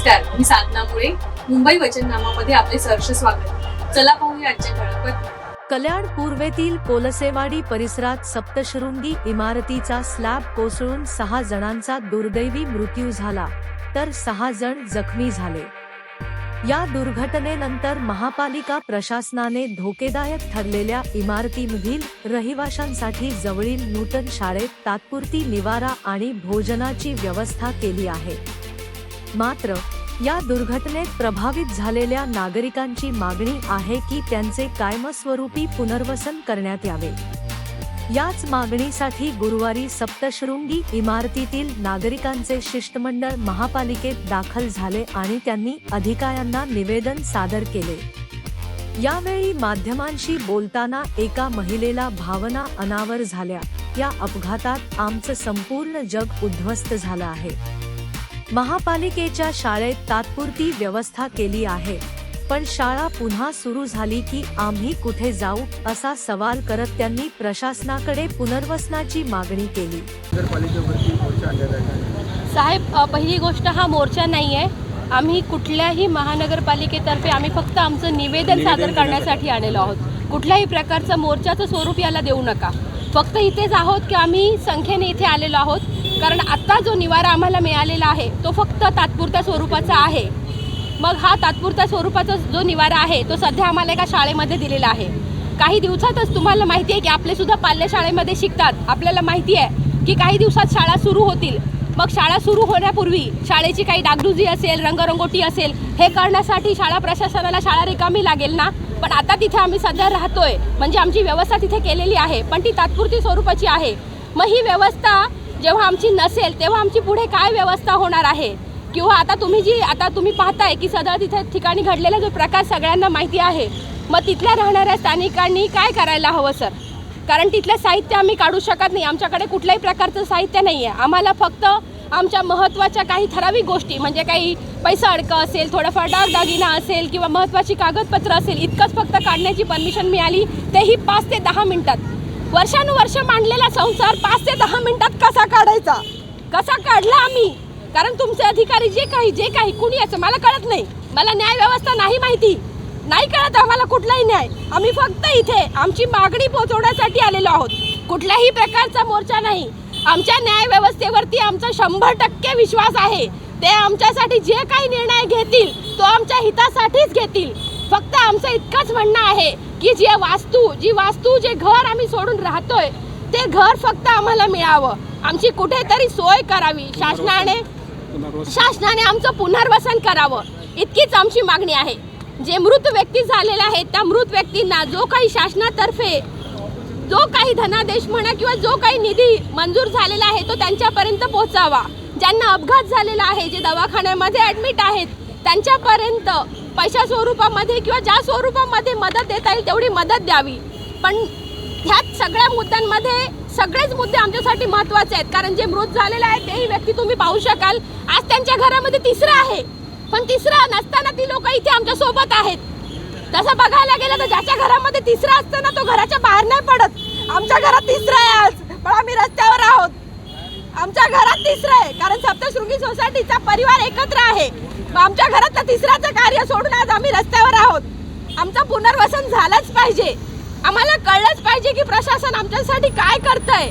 नमस्कार. मी साधना मुळे. मुंबई वचननामामध्ये आपले सहर्ष स्वागत. चला पाहूया आजच्या ठळक कल्याण पूर्वेतील कोलसेवाडी परिसरात सप्तशृंगी इमारतीचा स्लॅब कोसळून सहा जणांचा दुर्दैवी मृत्यू झाला तर सहा जण जखमी झाले. या दुर्घटनेनंतर महापालिका प्रशासनाने धोकेदायक ठरलेल्या इमारतीमधील रहिवाशांसाठी जवळील नूतन शाळेत तात्पुरती निवारा आणि भोजनाची व्यवस्था केली आहे. मात्र या दुर्घटनेत प्रभावित झालेल्या नागरिकांची मागणी आहे की त्यांचे कायमस्वरूपी पुनर्वसन करण्यात यावे. याच मागणीसाठी गुरुवारी सप्तशृंगी इमारतीतील नागरिकांचे शिष्टमंडळ महापालिकेत दाखल झाले आणि त्यांनी अधिकाऱ्यांना निवेदन सादर केले. यावेळी माध्यमांशी बोलताना एका महिलेला भावना अनावर झाल्या. या अपघातात आमचं संपूर्ण जग उद्ध्वस्त झालं आहे. महापालिकेच्या शाळेत तात्पुरती व्यवस्था केली आहे. पण शाळा पुन्हा सुरू झाली की आम्ही कुठे जाऊ असा सवाल करत त्यांनी प्रशासनाकडे पुनर्वसनाची मागणी केली. साहेब पहिली गोष्ट हा मोर्चा नाही आहे. आम्ही कुठल्याही महानगरपालिकेतर्फे आम्ही फक्त आमचं निवेदन सादर करण्यासाठी आलेलो आहोत. कुठल्याही प्रकारचं मोर्चाचं स्वरूप याला देऊ नका. फक्त इथेच आहोत की आम्ही संख्येने इथे आलेलो आहोत. कारण आत्ता जो निवारा आम्हाला मिळालेला आहे तो फक्त तात्पुरत्या स्वरूपाचा आहे. मग हा तात्पुरत्या स्वरूपाचा जो निवारा आहे तो सध्या आम्हाला एका शाळेमध्ये दिलेला आहे. काही दिवसातच तुम्हाला माहिती आहे की आपले सुद्धा पाल्य शाळेमध्ये शिकतात. आपल्याला माहिती आहे की काही दिवसात शाळा सुरू होतील. मग शाळा सुरू होण्यापूर्वी शाळेची काही डागडुजी असेल रंगरंगोटी असेल हे करण्यासाठी शाळा प्रशासनाला शाळा रिकामी लागेल ना? पण आता तिथे आम्ही सध्या राहतोय. म्हणजे आमची व्यवस्था तिथे केलेली आहे पण ती तात्पुरती स्वरूपाची आहे. मग ही व्यवस्था जेव्हा आमची नसेल तेव्हा आमची पुढे काय व्यवस्था होणार आहे? किंवा आता तुम्ही जी आता तुम्ही पाहताय की सदळ तिथे ठिकाणी घडलेला जो प्रकार सगळ्यांना माहिती आहे मग तिथल्या राहणाऱ्या स्थानिकांनी काय करायला हवं सर? कारण तिथलं साहित्य आम्ही काढू शकत नाही. आमच्याकडे कुठल्याही प्रकारचं साहित्य नाही आहे आम्हाला फक्त आमच्या महत्त्वाच्या काही ठराविक गोष्टी म्हणजे काही पैसा अडकं असेल थोडंफार दागदागिना असेल किंवा महत्त्वाची कागदपत्र असेल इतकंच फक्त काढण्याची परमिशन मिळाली तेही पाच ते दहा मिनटात. वर्षानुवर्ष मांडलेला संसार पाच ते दहा मिनिटात कसा काढायचा? कसा काढला आम्ही? कारण तुमचे अधिकारी जे काही जे काही कुणी याचं मला कळत नाही. मला न्याय व्यवस्था नाही माहिती. नाही कळत आम्हाला कुठलाही न्याय. आम्ही फक्त इथे आमची मागणी पोहोचवण्यासाठी आलेलो आहोत. कुठल्याही प्रकारचा मोर्चा नाही. आमच्या न्याय व्यवस्थेवरती आमचा शंभर टक्के विश्वास आहे. ते आमच्यासाठी जे काही निर्णय घेतील तो आमच्या हितासाठीच घेतील. फक्त आमचं इतकंच म्हणणं आहे की जे वास्तू जी वास्तू जे घर आम्ही सोडून राहतोय ते घर फक्त आम्हाला मिळावं. आमची कुठेतरी सोय करावी. शासनाने शासनाने आमचं पुनर्वसन करावं. इतकीच आमची मागणी आहे. जे मृत व्यक्ती झालेले आहेत त्या मृत व्यक्तींना जो काही शासनातर्फे जो काही धनादेश म्हणा किंवा जो काही निधी मंजूर झालेला आहे तो त्यांच्यापर्यंत पोहोचावा. ज्यांना अपघात झालेला आहे जे दवाखान्यामध्ये ॲडमिट आहेत त्यांच्यापर्यंत पैशा स्वरूपामध्ये किंवा ज्या स्वरूपामध्ये मदत देता येईल तेवढी मदत द्यावी. पण ह्याच सगळ्या मुद्द्यांमध्ये सगळेच मुद्दे आमच्यासाठी महत्त्वाचे आहेत. कारण जे मृत झालेले आहेत तेही व्यक्ती तुम्ही पाहू शकाल. आज त्यांच्या घरामध्ये तिसरा आहे. पण तिसरा नसताना ती लोक इथे आमच्यासोबत आहेत. तसं बघायला गेलं तर ज्याच्या घरामध्ये तिसरा असतं ना तो घराच्या बाहेर नाही पडत. आमच्या घरात तिसरा आहे आज. पण आम्ही रस्त्यावर आहोत. आमच्या घरात तिसरं आहे. कारण सप्तशृंगी सोसायटीचा परिवार एकत्र आहे. आमच्या घरात तर तिसऱ्याचं कार्य सोडून आज आम्ही रस्त्यावर आहोत. आमचं पुनर्वसन झालंच पाहिजे. आम्हाला कळलंच पाहिजे की प्रशासन आमच्यासाठी काय करतंय.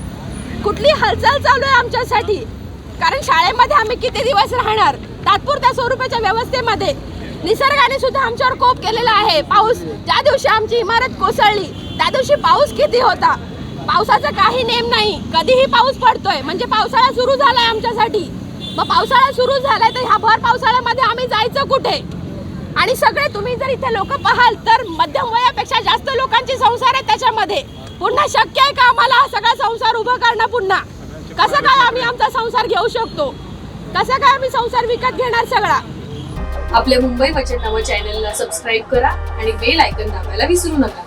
कुठली हालचाल चालू आहे आमच्यासाठी? कारण शाळेमध्ये आम्ही किती दिवस राहणार? तात्पुरत्या स्वरूपाच्या व्यवस्थेमध्ये. निसर्गाने सुद्धा आमच्यावर कोप केलेला आहे. पाऊस ज्या दिवशी आमची इमारत कोसळली त्या दिवशी पाऊस किती होता? पावसाचा काही नेम नाही. कधीही पाऊस पडतोय. म्हणजे पावसाळा सुरू झालाय आमच्यासाठी. मग पावसाळा सुरू झालाय तर ह्या भर पावसाळ्यामध्ये आम्ही जायचं कुठे? आणि सगळे तुम्ही जर इथे लोक पाहाल तर मध्यम वयापेक्षा जास्त लोकांची संसार आहे त्याच्यामध्ये. पुन्हा शक्य आहे का आम्हाला हा सगळा संसार उभं करणं पुन्हा? कसं काय आम्ही आमचा संसार घेऊ शकतो? कसं काय आम्ही संसार विकत घेणार सगळा? आपल्या मुंबई वचननामा चॅनलला सबस्क्राईब करा आणि बेल आयकन दाबायला विसरू नका.